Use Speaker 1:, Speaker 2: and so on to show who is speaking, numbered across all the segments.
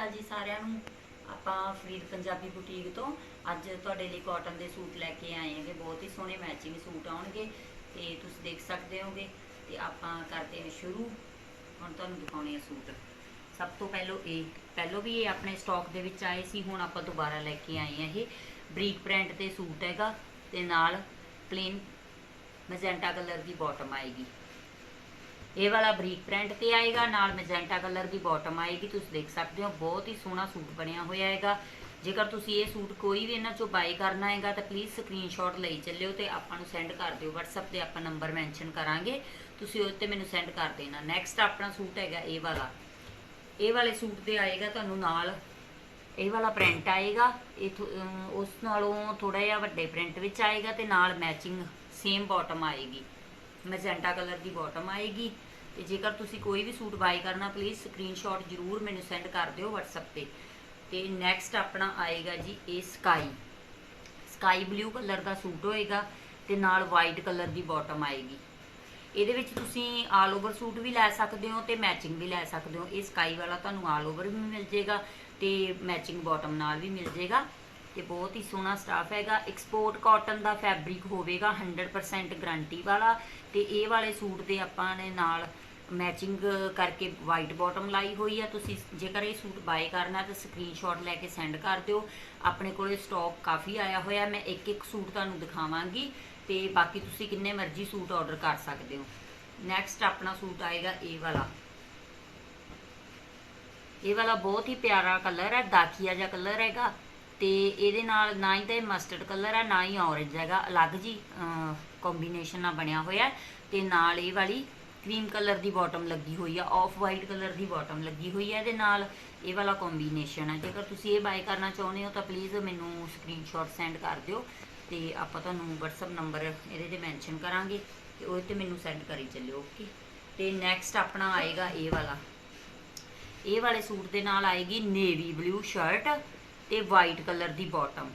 Speaker 1: ਅਕਾਲ ਜੀ ਸਾਰਿਆਂ ਨੂੰ। ਆਪਾਂ ਫਰੀਦ ਪੰਜਾਬੀ ਬੁਟੀਕ ਤੋਂ ਅੱਜ ਤੁਹਾਡੇ ਲਈ ਕਾਟਨ ਦੇ ਸੂਟ ਲੈ ਕੇ ਆਏ ਹਾਂਗੇ। ਬਹੁਤ ਹੀ ਸੋਹਣੇ ਮੈਚਿੰਗ ਸੂਟ ਆਉਣਗੇ ਤੇ ਤੁਸੀਂ ਦੇਖ ਸਕਦੇ ਹੋਗੇ। ਤੇ ਆਪਾਂ ਕਰਦੇ ਹਾਂ ਸ਼ੁਰੂ। ਹੁਣ ਤੁਹਾਨੂੰ ਦਿਖਾਉਣੇ ਆ ਸੂਟ। ਸਭ ਤੋਂ ਪਹਿਲਾਂ ਇਹ, ਪਹਿਲਾਂ ਵੀ ਇਹ ਆਪਣੇ ਸਟਾਕ ਦੇ ਵਿੱਚ ਆਏ ਸੀ, ਹੁਣ ਆਪਾਂ ਦੁਬਾਰਾ ਲੈ ਕੇ ਆਏ ਆ ਇਹ। ਬਰੀਕ ਪ੍ਰਿੰਟ ਤੇ ਸੂਟ ਹੈਗਾ ਤੇ ਨਾਲ ਪਲੇਨ ਮੈਜੈਂਟਾ ਕਲਰ ਦੀ ਬਾਟਮ ਆਏਗੀ। ਇਹ ਵਾਲਾ ਬਰੀਕ ਪ੍ਰਿੰਟ ਤੇ ਆਏਗਾ, ਨਾਲ ਮੈਜੈਂਟਾ ਕਲਰ ਦੀ ਬਾਟਮ ਆਏਗੀ। ਤੁਸੀਂ ਦੇਖ ਸਕਦੇ ਹੋ, ਬਹੁਤ ਹੀ ਸੋਹਣਾ ਸੂਟ ਬਣਿਆ ਹੋਇਆ ਹੈਗਾ। ਜੇਕਰ ਤੁਸੀਂ ਇਹ ਸੂਟ ਕੋਈ ਵੀ ਇਹਨਾਂ ਚੋਂ ਬਾਈ ਕਰਨਾ ਹੈਗਾ, ਤਾਂ ਪਲੀਜ਼ ਸਕਰੀਨਸ਼ਾਟ ਲਈ ਚੱਲਿਓ ਤੇ ਆਪਾਂ ਨੂੰ ਸੈਂਡ ਕਰ ਦਿਓ WhatsApp ਤੇ ਆਪਾਂ ਨੰਬਰ ਮੈਂਸ਼ਨ ਕਰਾਂਗੇ। ਤੁਸੀਂ ਉਹ ਤੇ ਮੈਨੂੰ ਸੈਂਡ ਕਰ ਦੇਣਾ। ਨੈਕਸਟ ਆਪਣਾ ਸੂਟ ਹੈਗਾ ਇਹ ਵਾਲਾ। ਇਹ ਵਾਲੇ ਸੂਟ 'ਤੇ ਆਏਗਾ ਤੁਹਾਨੂੰ ਨਾਲ। ਇਹ ਵਾਲਾ ਪ੍ਰਿੰਟ ਆਏਗਾ। ਇਹ ਥੋ- ਉਸ ਨਾਲੋਂ ਥੋੜਾ ਜਿਹਾ ਵੱਡੇ ਪ੍ਰਿੰਟ ਵਿੱਚ ਆਏਗਾ ਤੇ ਨਾਲ ਮੈਚਿੰਗ ਸੇਮ ਬਾਟਮ ਆਏਗੀ। ਮੈਜੈਂਟਾ ਕਲਰ ਦੀ ਬਾਟਮ ਆਏਗੀ। ਤੇ ਜੇਕਰ ਤੁਸੀਂ ਕੋਈ ਵੀ ਸੂਟ ਬਾਈ ਕਰਨਾ ਪਲੀਜ਼ ਸਕਰੀਨਸ਼ਾਟ ਜਰੂਰ ਮੈਨੂੰ ਸੈਂਡ ਕਰ ਦਿਓ WhatsApp ਤੇ। ਤੇ ਨੈਕਸਟ ਆਪਣਾ ਆਏਗਾ ਜੀ ਇਹ ਸਕਾਈ ਸਕਾਈ ਬਲੂ ਕਲਰ ਦਾ ਸੂਟ ਹੋਏਗਾ ਤੇ ਨਾਲ ਵਾਈਟ ਕਲਰ ਦੀ ਬਾਟਮ ਆਏਗੀ। ਇਹਦੇ ਵਿੱਚ ਤੁਸੀਂ ਆਲ ਓਵਰ ਸੂਟ ਵੀ ਲੈ ਸਕਦੇ ਹੋ ਤੇ ਮੈਚਿੰਗ ਵੀ ਲੈ ਸਕਦੇ ਹੋ। ਇਹ ਸਕਾਈ ਵਾਲਾ ਤੁਹਾਨੂੰ ਆਲ ਓਵਰ ਵੀ ਮਿਲ ਜੇਗਾ ਤੇ ਮੈਚਿੰਗ ਬਾਟਮ ਨਾਲ ਵੀ ਮਿਲ ਜੇਗਾ। ਤੇ ਬਹੁਤ ਹੀ ਸੋਹਣਾ ਸਟਾਫ ਹੈਗਾ। ਐਕਸਪੋਰਟ ਕਾਟਨ ਦਾ ਫੈਬਰਿਕ ਹੋਵੇਗਾ 100% ਗਾਰੰਟੀ ਵਾਲਾ ਤੇ ਇਹ ਵਾਲੇ ਸੂਟ ਦੇ ਆਪਾਂ ਨੇ ਨਾਲ ਮੈਚਿੰਗ ਕਰਕੇ ਵਾਈਟ ਬਾਟਮ ਲਾਈ ਹੋਈ ਆ। ਤੁਸੀਂ ਜੇਕਰ ਇਹ ਸੂਟ ਬਾਏ ਕਰਨਾ ਤਾਂ ਸਕਰੀਨਸ਼ਾਟ ਲੈ ਕੇ ਸੈਂਡ ਕਰ ਦਿਓ। ਆਪਣੇ ਕੋਲੇ ਸਟਾਕ ਕਾਫੀ ਆਇਆ ਹੋਇਆ। ਮੈਂ ਇੱਕ ਇੱਕ ਸੂਟ ਤੁਹਾਨੂੰ ਦਿਖਾਵਾਂਗੀ ਤੇ ਬਾਕੀ ਤੁਸੀਂ ਕਿੰਨੇ ਮਰਜ਼ੀ ਸੂਟ ਆਰਡਰ ਕਰ ਸਕਦੇ ਹੋ। ਨੈਕਸਟ ਆਪਣਾ ਸੂਟ ਆਏਗਾ ਇਹ ਵਾਲਾ। ਇਹ ਵਾਲਾ ਬਹੁਤ ਹੀ ਪਿਆਰਾ ਕਲਰ ਹੈ, ਦਾਖੀਆ ਜਿਹਾ ਕਲਰ ਹੈਗਾ। ਤੇ ਇਹਦੇ ਨਾਲ ਨਾ ਹੀ ਤਾਂ ਇਹ ਮਸਟਰਡ ਕਲਰ ਹੈ ਨਾ ਹੀ ਔਰੇਂਜ ਹੈਗਾ। ਅਲੱਗ ਜੀ ਕੰਬੀਨੇਸ਼ਨ ਨਾਲ ਬਣਿਆ ਹੋਇਆ ਹੈ ਤੇ ਨਾਲ ਇਹ ਵਾਲੀ ਕਰੀਮ ਕਲਰ ਦੀ ਬਾਟਮ ਲੱਗੀ ਹੋਈ ਆ ਆਫ ਵਾਈਟ ਕਲਰ ਦੀ ਬਾਟਮ ਲੱਗੀ ਹੋਈ ਹੈ ਇਹਦੇ ਨਾਲ। ਇਹ ਵਾਲਾ ਕੰਬੀਨੇਸ਼ਨ ਹੈ ਜੇਕਰ ਤੁਸੀਂ ਇਹ ਬਾਈ ਕਰਨਾ ਚਾਹੁੰਦੇ ਹੋ ਤਾਂ ਪਲੀਜ਼ ਮੈਨੂੰ ਸਕਰੀਨਸ਼ਾਟ ਸੈਂਡ ਕਰ ਦਿਓ ਤੇ ਆਪਾਂ ਤੁਹਾਨੂੰ WhatsApp ਨੰਬਰ ਇਹਦੇ ਤੇ ਮੈਂਸ਼ਨ ਕਰਾਂਗੇ ਤੇ ਉਹ ਤੇ ਮੈਨੂੰ ਸੈਂਡ ਕਰੀ ਚੱਲਿਓ ਓਕੇ ਤੇ ਨੈਕਸਟ ਆਪਣਾ ਆਏਗਾ ਇਹ ਵਾਲਾ। ਇਹ ਵਾਲੇ ਸੂਟ ਦੇ ਨਾਲ ਆਏਗੀ ਨੇਵੀ ਬਲੂ ਸ਼ਰਟ ਤੇ ਵਾਈਟ ਕਲਰ ਦੀ ਬਾਟਮ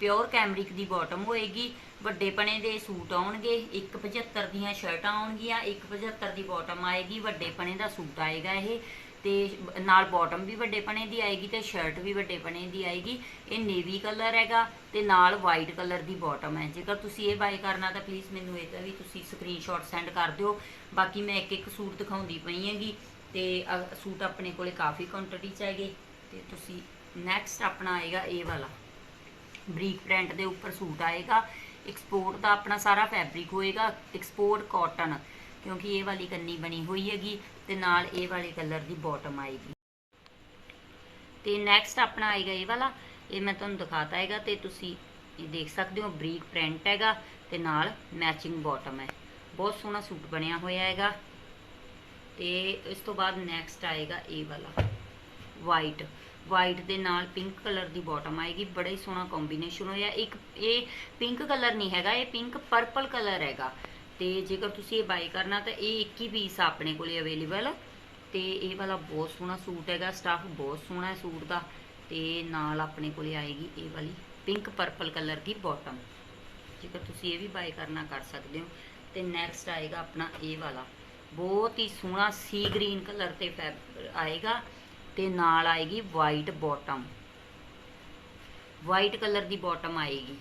Speaker 1: ਪਿਓਰ ਕੈਮਰਿਕ ਦੀ ਬਾਟਮ ਹੋਏਗੀ। ਵੱਡੇ ਪਣੇ ਦੇ ਸੂਟ ਆਉਣਗੇ। 175 ਦੀਆਂ ਸ਼ਰਟਾਂ ਆਉਣਗੀਆਂ। 175 ਦੀ ਬਾਟਮ ਆਏਗੀ। ਵੱਡੇ ਪਣੇ ਦਾ ਸੂਟ ਆਏਗਾ ਇਹ। ਤੇ ਨਾਲ ਬਾਟਮ ਵੀ ਵੱਡੇ ਪਣੇ ਦੀ ਆਏਗੀ ਤੇ ਸ਼ਰਟ ਵੀ ਵੱਡੇ ਪਣੇ ਦੀ ਆਏਗੀ। ਇਹ ਨੇਵੀ ਕਲਰ ਹੈਗਾ ਤੇ ਨਾਲ ਵਾਈਟ ਕਲਰ ਦੀ ਬਾਟਮ ਹੈ। ਜੇਕਰ ਤੁਸੀਂ ਇਹ ਬਾਈ ਕਰਨਾ ਤਾਂ ਪਲੀਜ਼ ਮੈਨੂੰ ਇਹਦਾ ਵੀ ਤੁਸੀਂ ਸਕਰੀਨਸ਼ਾਟ ਸੈਂਡ ਕਰ ਦਿਓ। ਬਾਕੀ ਮੈਂ ਇੱਕ ਇੱਕ ਸੂਟ ਦਿਖਾਉਂਦੀ ਪਈ ਹੈਗੀ ਤੇ ਅ- ਸੂਟ ਆਪਣੇ ਕੋਲੇ ਕਾਫੀ ਕੁਆਂਟੀਟੀ ਚ ਹੈਗੇ ਤੇ ਤੁਸੀਂ ਨੈਕਸਟ ਆਪਣਾ ਆਏਗਾ ਇਹ ਵਾਲਾ। ਬਰੀਕ ਪ੍ਰਿੰਟ ਦੇ ਉੱਪਰ ਸੂਟ ਆਏਗਾ। ਐਕਸਪੋਰਟ ਦਾ ਆਪਣਾ ਸਾਰਾ ਫੈਬਰਿਕ ਹੋਏਗਾ। ਐਕਸਪੋਰਟ ਕਾਟਨ ਕਿਉਂਕਿ ਇਹ ਵਾਲੀ ਕੰਨੀ ਬਣੀ ਹੋਈ ਹੈਗੀ ਤੇ ਨਾਲ ਇਹ ਵਾਲੇ ਕਲਰ ਦੀ ਬਾਟਮ ਆਏਗੀ। ਤੇ ਨੈਕਸਟ ਆਪਣਾ ਆਏਗਾ ਇਹ ਵਾਲਾ। ਇਹ ਮੈਂ ਤੁਹਾਨੂੰ ਦਿਖਾਤਾ ਹੈਗਾ ਤੇ ਤੁਸੀਂ ਇਹ ਦੇਖ ਸਕਦੇ ਹੋ ਬਰੀਕ ਪ੍ਰਿੰਟ ਹੈਗਾ ਤੇ ਨਾਲ ਮੈਚਿੰਗ ਬਾਟਮ ਹੈ। ਬਹੁਤ ਸੋਹਣਾ ਸੂਟ ਬਣਿਆ ਹੋਇਆ ਹੈਗਾ। ਤੇ ਇਸ ਤੋਂ ਬਾਅਦ ਨੈਕਸਟ ਆਏਗਾ ਇਹ ਵਾਲਾ। ਵਾਈਟ ਵਾਈਟ ਦੇ ਨਾਲ ਪਿੰਕ ਕਲਰ ਦੀ ਬਾਟਮ ਆਏਗੀ। ਬੜਾ ਹੀ ਸੋਹਣਾ ਕੰਬੀਨੇਸ਼ਨ ਹੋਇਆ। ਇੱਕ ਇਹ ਪਿੰਕ ਕਲਰ ਨਹੀਂ ਹੈਗਾ, ਇਹ ਪਿੰਕ ਪਰਪਲ ਕਲਰ ਹੈਗਾ। ਤੇ ਜੇਕਰ ਤੁਸੀਂ ਇਹ ਬਾਈ ਕਰਨਾ, ਤਾਂ ਇਹ ਇੱਕ ਹੀ ਪੀਸ ਆਪਣੇ ਕੋਲੇ ਅਵੇਲੇਬਲ ਤੇ ਇਹ ਵਾਲਾ ਬਹੁਤ ਸੋਹਣਾ ਸੂਟ ਹੈਗਾ। ਸਟਾਫ ਬਹੁਤ ਸੋਹਣਾ ਹੈ ਸੂਟ ਦਾ। ਤੇ ਨਾਲ ਆਪਣੇ ਕੋਲੇ ਆਏਗੀ ਇਹ ਵਾਲੀ ਪਿੰਕ ਪਰਪਲ ਕਲਰ ਦੀ ਬਾਟਮ ਜੇਕਰ ਤੁਸੀਂ ਇਹ ਵੀ ਬਾਈ ਕਰਨਾ ਕਰ ਸਕਦੇ ਹੋ, ਤੇ ਨੈਕਸਟ ਆਏਗਾ ਆਪਣਾ ਇਹ ਵਾਲਾ। ਬਹੁਤ ਹੀ ਸੋਹਣਾ ਸੀ ਗ੍ਰੀਨ ਕਲਰ ਤੇ ਫੈਬ ਆਏਗਾ। ਤੇ ਨਾਲ ਆਏਗੀ ਵਾਈਟ ਬਾਟਮ ਵਾਈਟ ਕਲਰ ਦੀ ਬਾਟਮ ਆਏਗੀ।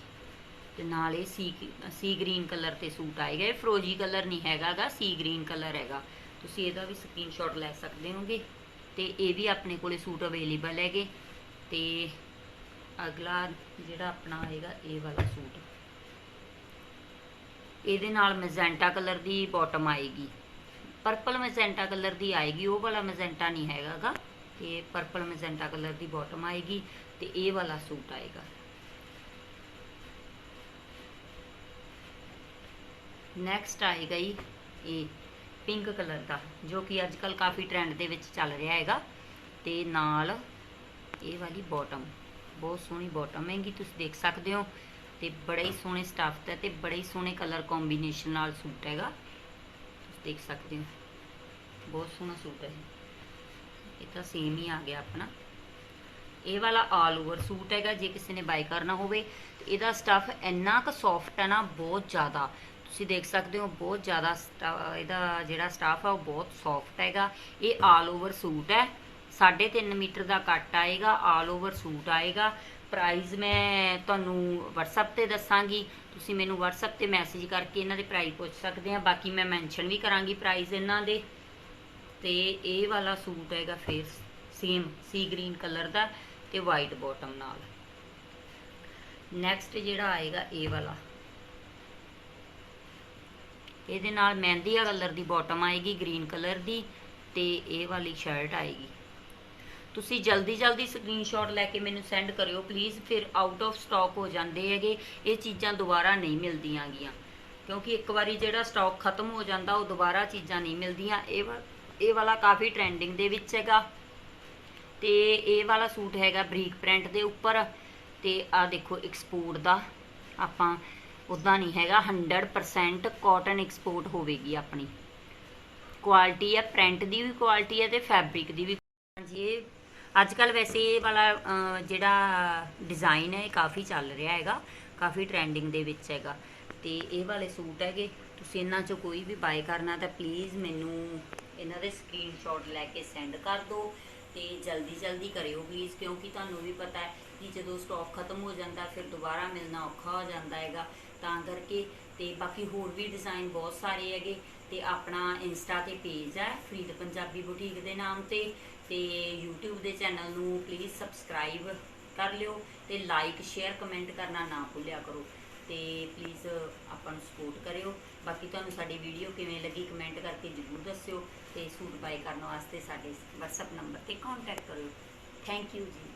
Speaker 1: ਤੇ ਨਾਲ ਇਹ ਸੀ ਸੀ ਗ੍ਰੀਨ ਕਲਰ ਤੇ ਸੂਟ ਆਏਗਾ। ਇਹ ਫਰੋਜੀ ਕਲਰ ਨਹੀਂ ਹੈਗਾਗਾ ਸੀ ਗ੍ਰੀਨ ਕਲਰ ਹੈਗਾ। ਤੁਸੀਂ ਇਹਦਾ ਵੀ ਸਕਰੀਨਸ਼ਾਟ ਲੈ ਸਕਦੇ ਹੋਗੇ। ਤੇ ਇਹ ਵੀ ਆਪਣੇ ਕੋਲੇ ਸੂਟ ਅਵੇਲੇਬਲ ਹੈਗੇ। ਤੇ ਅਗਲਾ ਜਿਹੜਾ ਆਪਣਾ ਆਏਗਾ, ਇਹ ਵਾਲਾ ਸੂਟ। ਇਹਦੇ ਨਾਲ ਮੈਜੈਂਟਾ ਕਲਰ ਦੀ ਬਾਟਮ ਆਏਗੀ। ਪਰਪਲ ਮੈਜੈਂਟਾ ਕਲਰ ਦੀ ਆਏਗੀ, ਉਹ ਵਾਲਾ ਮੈਜੈਂਟਾ ਨਹੀਂ ਹੈਗਾਗਾ ਤੇ ਪਰਪਲ ਮੈਜੈਂਟਾ ਕਲਰ ਦੀ ਬਾਟਮ ਆਏਗੀ ਤੇ ਇਹ ਵਾਲਾ ਸੂਟ ਆਏਗਾ। ਨੈਕਸਟ ਆਏਗਾ ਜੀ ਇਹ ਪਿੰਕ ਕਲਰ ਦਾ, ਜੋ ਕਿ ਅੱਜ ਕੱਲ ਕਾਫੀ ਟ੍ਰੈਂਡ ਦੇ ਵਿੱਚ ਚੱਲ ਰਿਹਾ ਹੈਗਾ। ਤੇ ਨਾਲ ਇਹ ਵਾਲੀ ਬਾਟਮ ਬਹੁਤ ਸੋਹਣੀ ਬਾਟਮ ਹੈਗੀ, ਤੁਸੀਂ ਦੇਖ ਸਕਦੇ ਹੋ। ਤੇ ਬੜੇ ਹੀ ਸੋਹਣੇ ਸਟੱਫ ਦਾ ਤੇ ਬੜੇ ਹੀ ਸੋਹਣੇ ਕਲਰ ਕੰਬੀਨੇਸ਼ਨ ਨਾਲ ਸੂਟ ਹੈਗਾ। ਤੁਸੀਂ ਦੇਖ ਸਕਦੇ ਹੋ, ਬਹੁਤ ਸੋਹਣਾ ਸੂਟ ਹੈ ਇਹ। ਤਾਂ ਸੇਮ ਹੀ ਆ ਗਿਆ ਆਪਣਾ। ਇਹ ਵਾਲਾ ਆਲ ਓਵਰ ਸੂਟ ਹੈਗਾ, ਜੇ ਕਿਸੇ ਨੇ ਬਾਈ ਕਰਨਾ ਹੋਵੇ ਇਹਦਾ ਸਟੱਫ ਇੰਨਾ ਕੁ ਸੌਫਟ ਹੈ ਨਾ, ਬਹੁਤ ਜ਼ਿਆਦਾ। ਤੁਸੀਂ ਦੇਖ ਸਕਦੇ ਹੋ, ਬਹੁਤ ਜ਼ਿਆਦਾ ਸਟਾ- ਇਹਦਾ ਜਿਹੜਾ ਸਟਾਫ ਆ, ਉਹ ਬਹੁਤ ਸੌਫਟ ਹੈਗਾ। ਇਹ ਆਲ ਓਵਰ ਸੂਟ ਹੈ। 3.5 ਮੀਟਰ ਦਾ ਕੱਟ ਆਏਗਾ ਆਲ ਓਵਰ ਸੂਟ ਆਏਗਾ। ਪ੍ਰਾਈਸ ਮੈਂ ਤੁਹਾਨੂੰ WhatsApp ਤੇ ਦੱਸਾਂਗੀ। ਤੁਸੀਂ ਮੈਨੂੰ WhatsApp ਤੇ ਮੈਸੇਜ ਕਰਕੇ ਇਹਨਾਂ ਦੇ ਪ੍ਰਾਈਸ ਪੁੱਛ ਸਕਦੇ ਆ। ਬਾਕੀ ਮੈਂ ਮੈਂਸ਼ਨ ਵੀ ਕਰਾਂਗੀ ਪ੍ਰਾਈਸ ਇਹਨਾਂ ਦੇ। ਤੇ ਇਹ ਵਾਲਾ ਸੂਟ ਹੈਗਾ ਫੇਰ ਸੇਮ ਸੀ ਗ੍ਰੀਨ ਕਲਰ ਦਾ ਤੇ ਵਾਈਟ ਬਾਟਮ ਨਾਲ। ਨੈਕਸਟ ਜਿਹੜਾ ਆਏਗਾ ਇਹ ਵਾਲਾ। ਇਹਦੇ ਨਾਲ ਮਹਿੰਦੀਆ ਕਲਰ ਦੀ ਬਾਟਮ ਆਏਗੀ ਗ੍ਰੀਨ ਕਲਰ ਦੀ ਤੇ ਇਹ ਵਾਲੀ ਸ਼ਰਟ ਆਏਗੀ। ਤੁਸੀਂ ਜਲਦੀ ਜਲਦੀ ਸਕਰੀਨਸ਼ਾਟ ਲੈ ਕੇ ਮੈਨੂੰ ਸੈਂਡ ਕਰਿਓ ਪਲੀਜ਼ ਫਿਰ ਆਊਟ ਆਫ ਸਟਾਕ ਹੋ ਜਾਂਦੇ ਹੈਗੇ, ਇਹ ਚੀਜ਼ਾਂ ਦੁਬਾਰਾ ਨਹੀਂ ਮਿਲਦੀਆਂ ਗੀਆਂ। ਕਿਉਂਕਿ ਇੱਕ ਵਾਰੀ ਜਿਹੜਾ ਸਟਾਕ ਖਤਮ ਹੋ ਜਾਂਦਾ, ਉਹ ਦੁਬਾਰਾ ਚੀਜ਼ਾਂ ਨਹੀਂ ਮਿਲਦੀਆਂ। ਇਹ ਵਾ- ਇਹ ਵਾਲਾ ਕਾਫੀ ਟ੍ਰੈਂਡਿੰਗ ਦੇ ਵਿੱਚ ਹੈਗਾ। ਤੇ ਇਹ ਵਾਲਾ ਸੂਟ ਹੈਗਾ ਬਰੀਕ ਪ੍ਰਿੰਟ ਦੇ ਉੱਪਰ। ਤੇ ਆ ਦੇਖੋ ਐਕਸਪੋਰਟ ਦਾ। ਆਪਾਂ ਉਦਾਂ ਨਹੀਂ ਹੈਗਾ 100% ਕਾਟਨ ਐਕਸਪੋਰਟ ਹੋਵੇਗੀ ਆਪਣੀ। ਕੁਆਲਿਟੀ ਹੈ ਪ੍ਰਿੰਟ ਦੀ ਵੀ ਕੁਆਲਿਟੀ ਹੈ ਤੇ ਫੈਬਰਿਕ ਦੀ ਵੀ ਹਾਂਜੀ, ਇਹ ਅੱਜ ਕੱਲ ਵੈਸੇ ਇਹ ਵਾਲਾ ਜਿਹੜਾ ਡਿਜ਼ਾਈਨ ਹੈ, ਇਹ ਕਾਫੀ ਚੱਲ ਰਿਹਾ ਹੈਗਾ। ਕਾਫੀ ਟ੍ਰੈਂਡਿੰਗ ਦੇ ਵਿੱਚ ਹੈਗਾ। ਤੇ ਇਹ ਵਾਲੇ ਸੂਟ ਹੈਗੇ। ਤੁਸੀਂ ਇਹਨਾਂ ਚੋਂ ਕੋਈ ਵੀ ਬਾਏ ਕਰਨਾ ਤਾਂ ਪਲੀਜ਼ ਮੈਨੂੰ ਇਹਨਾਂ ਦੇ ਸਕਰੀਨਸ਼ਾਟ ਲੈ ਕੇ ਸੈਂਡ ਕਰ ਦਿਓ ਤੇ ਜਲਦੀ ਜਲਦੀ ਕਰਿਓ ਪਲੀਜ਼ ਕਿਉਂਕਿ ਤੁਹਾਨੂੰ ਵੀ ਪਤਾ ਹੈ ਕਿ ਜਦੋਂ ਸਟਾਕ ਖਤਮ ਹੋ ਜਾਂਦਾ, ਫਿਰ ਦੁਬਾਰਾ ਮਿਲਣਾ ਔਖਾ ਹੋ ਜਾਂਦਾ ਹੈਗਾ। ਤਾਂ ਕਰਕੇ ਤੇ ਬਾਕੀ ਹੋਰ ਵੀ ਡਿਜ਼ਾਈਨ ਬਹੁਤ ਸਾਰੇ ਹੈਗੇ ਤੇ ਆਪਣਾ ਇੰਸਟਾ ਤੇ ਪੇਜ ਹੈ ਫਰੀਦ ਪੰਜਾਬੀ ਬੁਟੀਕ ਦੇ ਨਾਮ ਤੇ ਤੇ YouTube ਦੇ ਚੈਨਲ ਨੂੰ ਪਲੀਜ਼ ਸਬਸਕ੍ਰਾਈਬ ਕਰ ਲਿਓ ਤੇ ਲਾਈਕ ਸ਼ੇਅਰ ਕਮੈਂਟ ਕਰਨਾ ਨਾ ਭੁੱਲਿਆ ਕਰੋ। ਤੇ ਪਲੀਜ਼ ਆਪਾਂ ਨੂੰ ਸਪੋਰਟ ਕਰਿਓ। ਬਾਕੀ ਤੁਹਾਨੂੰ ਸਾਡੀ ਵੀਡੀਓ ਕਿਵੇਂ ਲੱਗੀ ਕਮੈਂਟ ਕਰਕੇ ਜ਼ਰੂਰ ਦੱਸਿਓ ਤੇ ਸੂਟ ਬਾਏ ਕਰਨ ਵਾਸਤੇ ਸਾਡੇ WhatsApp ਨੰਬਰ ਤੇ ਕੰਟੈਕਟ ਕਰਿਓ। ਥੈਂਕ ਯੂ ਜੀ।